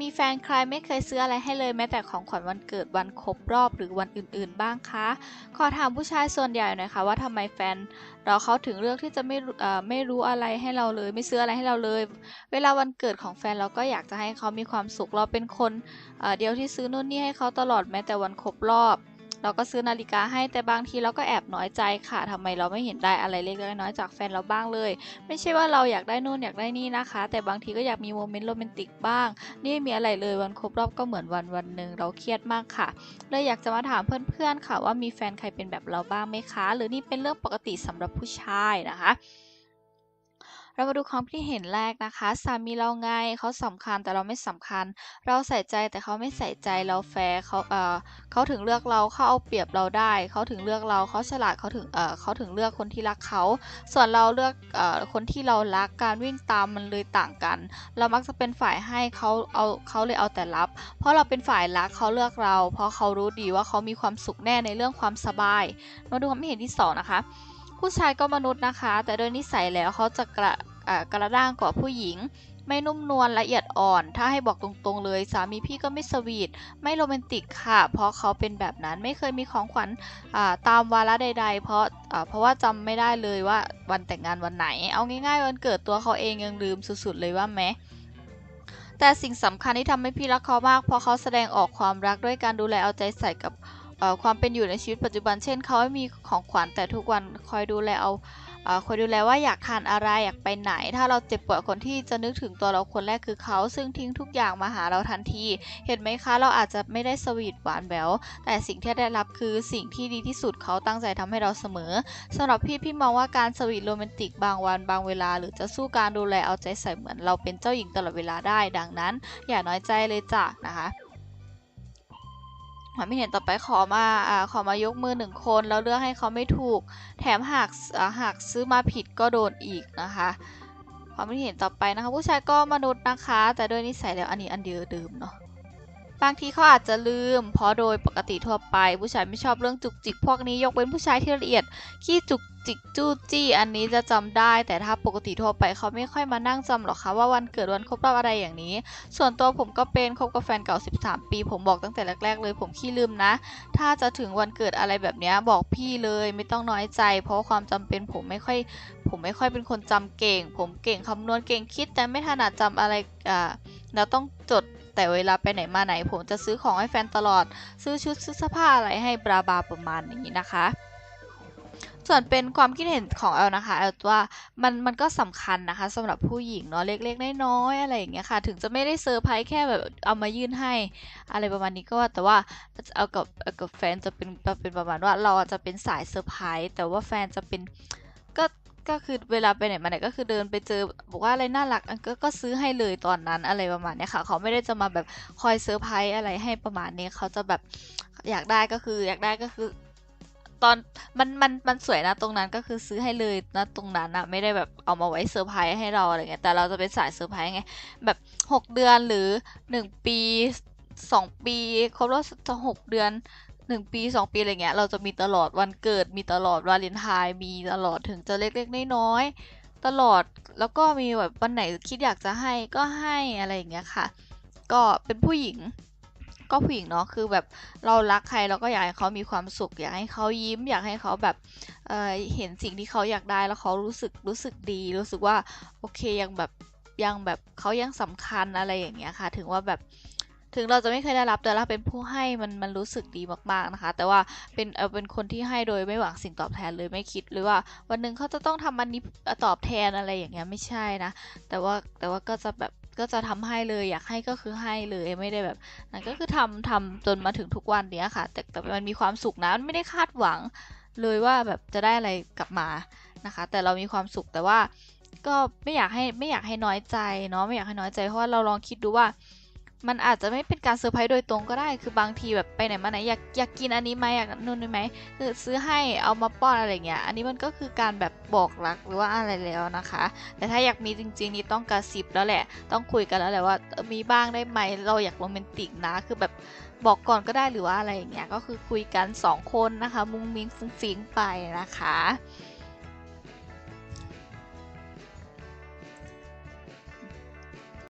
มีแฟนใครไม่เคยซื้ออะไรให้เลยแม้แต่ของขวัญวันเกิดวันครบรอบหรือวันอื่นๆ บ้างคะ ขอถามผู้ชายส่วนใหญ่หน่อยค่ะว่าทำไมแฟนเราเขาถึงเลือกที่จะไม่รู้เอ่อไม่รู้อะไรให้เราเลย ไม่ซื้ออะไรให้เราเลย เวลาวันเกิดของแฟนเราก็อยากจะให้เขามีความสุขเราเป็นคนเเดียวที่ซื้อนู่นนี่ให้เขาตลอดแม้แต่วันครบรอบ เราก็ซื้อนาฬิกาให้แต่บางทีเราก็แอบน้อยใจค่ะทำไมเราไม่เห็นได้อะไรเล็กน้อยๆจากแฟนเราบ้างเลย ไม่ใช่ว่าเราอยากได้นู่นอยากได้นี่นะคะ แต่บางทีก็อยากมีโมเมนต์โรแมนติกบ้าง นี่ไม่มีอะไรเลยวันครบรอบก็เหมือนวันวันหนึ่งเราเครียดมากค่ะเลยอยากจะมาถามเพื่อนๆค่ะ ว่ามีแฟนใครเป็นแบบเราบ้างไหมคะ หรือนี่เป็นเรื่องปกติสำหรับผู้ชายนะคะ เรามาดูความคิดเห็นแรกนะคะ สามีเราไงเขาสำคัญแต่เราไม่สำคัญ เราใส่ใจแต่เขาไม่ใส่ใจเราแฟร์เขาเอ่อเขาถึงเลือกเราเขาเอาเปรียบเราได้เขาถึงเลือกเราเขาฉลาดเขาถึงเอ่อเขาถึงเลือกคนที่รักเขา ส่วนเราเลือกเอ่อคนที่เรารักการวิ่งตามมันเลยต่างกัน เรามักจะเป็นฝ่ายให้เขาเอาเขาเลยเอาแต่รับ เพราะเราเป็นฝ่ายรักเขาเลือกเรา เพราะเขารู้ดีว่าเขามีความสุขแน่ในเรื่องความสบายมาดูความเห็นที่สองนะคะผู้ชายก็มนุษย์นะคะ แต่โดยนิสัยแล้วเขาจะกระ กระด้างกว่าผู้หญิง ไม่นุ่มนวลละเอียดอ่อน ถ้าให้บอกตรงๆเลย สามีพี่ก็ไม่สวีทไม่โรแมนติกค่ะ เพราะเขาเป็นแบบนั้นไม่เคยมีของขวัญตามวาระใด ๆ เพราะเพราะว่าจำไม่ได้เลยว่าวันแต่งงานวันไหน เอาง่ายๆวันเกิดตัวเขาเองยังลืมสุดๆเลยว่าแม้แต่สิ่งสำคัญที่ทำให้พี่รักเขามาก เพราะเขาแสดงออกความรักด้วยการดูแลเอาใจใส่กับความเป็นอยู่ในชีวิตปัจจุบัน เช่น เขาไม่มีของขวัญแต่ทุกวันคอยดูแลเอา คอยดูแลว่าอยากทานอะไรอยากไปไหน ถ้าเราเจ็บปวดคนที่จะนึกถึงตัวเราคนแรกคือเขา ซึ่งทิ้งทุกอย่างมาหาเราทันที เห็นไหมคะ เราอาจจะไม่ได้สวีทหวานแหววแต่สิ่งที่ได้รับคือสิ่งที่ดีที่สุดเขาตั้งใจทำให้เราเสมอสำหรับพี่พี่มองว่าการสวีทโรแมนติกบางวันบางเวลา หรือจะสู้การดูแลเอาใจใส่เหมือนเราเป็นเจ้าหญิงตลอดเวลาได้ ดังนั้น อย่าน้อยใจเลยจ้ะนะคะ ความไม่เห็นต่อไปขอมาอ่าขอมายกมือหนึ่งคน แล้วเลือกให้เขาไม่ถูก แถมหากหากซื้อมาผิดก็โดนอีกนะคะความคิดเห็นต่อไปนะคะผู้ชายก็มนุษย์นะคะ แต่ด้วยนิสัยแล้วอันนี้อันเดียวเดิมเนาะบางทีเขาอาจจะลืม เพราะโดยปกติทั่วไป ผู้ชายไม่ชอบเรื่องจุกจิกพวกนี้ยกเว้นผู้ชายที่ละเอียดขี้จุก จิกจู้จี้อันนี้จะจำได้ แต่ถ้าปกติทั่วไปเขาไม่ค่อยมานั่งจำหรอกค่ะว่าวันเกิดวันครบรอบอะไรอย่างนี้ ส่วนตัวผมก็เป็นคบกับแฟนเก่า 13 ปี ผมบอกตั้งแต่แรก ๆ เลยผมขี้ลืมนะ ถ้าจะถึงวันเกิดอะไรแบบนี้บอกพี่เลยไม่ต้องน้อยใจ เพราะความจำเป็นผมไม่ค่อยผมไม่ค่อยเป็นคนจำเก่ง ผมเก่งคำนวณเก่งคิด แต่ไม่ถนัดจำอะไรอ่าแล้วต้องจดแต่เวลาไปไหนมาไหนผมจะซื้อของให้แฟนตลอด ซื้อชุดซื้อเสื้อผ้าอะไรให้บราบาประมาณนี้นะคะ ส่วนเป็นความคิดเห็นของแอลนะคะแอลว่ามันมันก็สำคัญนะคะสำหรับผู้หญิงเนาะเล็กๆน้อยๆอะไรอย่างเงี้ยค่ะ ถึงจะไม่ได้เซอร์ไพรส์แค่แบบเอามายื่นให้อะไรประมาณนี้ก็ว่าแต่ว่าเอากับเอากับแฟนจะเป็นเป็นประมาณว่าเราอาจจะเป็นสายเซอร์ไพรส์แต่ว่าแฟนจะเป็นก็ก็คือเวลาไปไหนมาไหนก็คือเดินไปเจอบอกว่าอะไรน่ารักก็ก็ซื้อให้เลยตอนนั้นอะไรประมาณเนี้ยค่ะ เขาไม่ได้จะมาแบบคอยเซอร์ไพรส์อะไรให้ประมาณนี้เขาจะแบบอยากได้ก็คืออยากได้ก็คือ ตอนมันมันมันสวยนะตรงนั้นก็คือซื้อให้เลยนะตรงนั้นอะไม่ได้แบบเอามาไว้เซอร์ไพรส์ให้เราอะไรเงี้ยแต่เราจะเป็นสายเซอร์ไพรส์ไงแบบ6เดือนหรือ1ปี2ปีครบรอบจะหกเดือน1ปี2ปีอะไรเงี้ยเราจะมีตลอดวันเกิดมีตลอดวาเลนไทน์มีตลอดถึงจะเล็กๆน้อยๆตลอดแล้วก็มีแบบวันไหนคิดอยากจะให้ก็ให้อะไรอย่างเงี้ยค่ะ ก็เป็นผู้หญิง ก็ผู้หญิงเนาะคือแบบเรารักใครเราก็อยากให้เขามีความสุข อยากให้เขายิ้ม อยากให้เขาแบบเออเห็นสิ่งที่เขาอยากได้แล้วเขารู้สึกรู้สึกดี รู้สึกว่าโอเคยังแบบยังแบบเขายังสำคัญอะไรอย่างเงี้ยค่ะ ถึงว่าแบบถึงเราจะไม่เคยได้รับแต่เราเป็นผู้ให้มันมันรู้สึกดีมากๆนะคะ แต่ว่าเป็นเออเป็นคนที่ให้โดยไม่หวังสิ่งตอบแทนเลยไม่คิดหรือว่า วันหนึ่งเขาจะต้องทำอันนี้ตอบแทนอะไรอย่างเงี้ยไม่ใช่นะ แต่ว่าแต่ว่าก็จะแบบ ก็จะทำให้เลยอยากให้ก็คือให้เลยไม่ได้แบบนั่นก็คือทำทำจนมาถึงทุกวันเนี้ยค่ะ แต่แต่มันมีความสุขนะมันไม่ได้คาดหวังเลยว่าแบบจะได้อะไรกลับมานะคะ แต่เรามีความสุขแต่ว่าก็ไม่อยากให้ไม่อยากให้น้อยใจเนาะไม่อยากให้น้อยใจเพราะว่าเราลองคิดดูว่า มันอาจจะไม่เป็นการเซอร์ไพรส์โดยตรงก็ได้ คือบางทีแบบไปไหนมาไหนอยากอยากกินอันนี้ไหมอยากนู่นนี่ไหมคือซื้อให้เอามาป้อนอะไรเงี้ย อันนี้มันก็คือการแบบบอกรักหรือว่าอะไรแล้วนะคะ แต่ถ้าอยากมีจริง ๆ นี่ต้องกระซิบแล้วแหละ ต้องคุยกันแล้วแหละว่ามีบ้างได้ไหมเราอยากโรแมนติกนะ คือแบบบอกก่อนก็ได้หรือว่าอะไรอย่างเงี้ย ก็คือคุยกันสองคนนะคะ มุงมิงฟุ้งฟิ้งไปนะคะ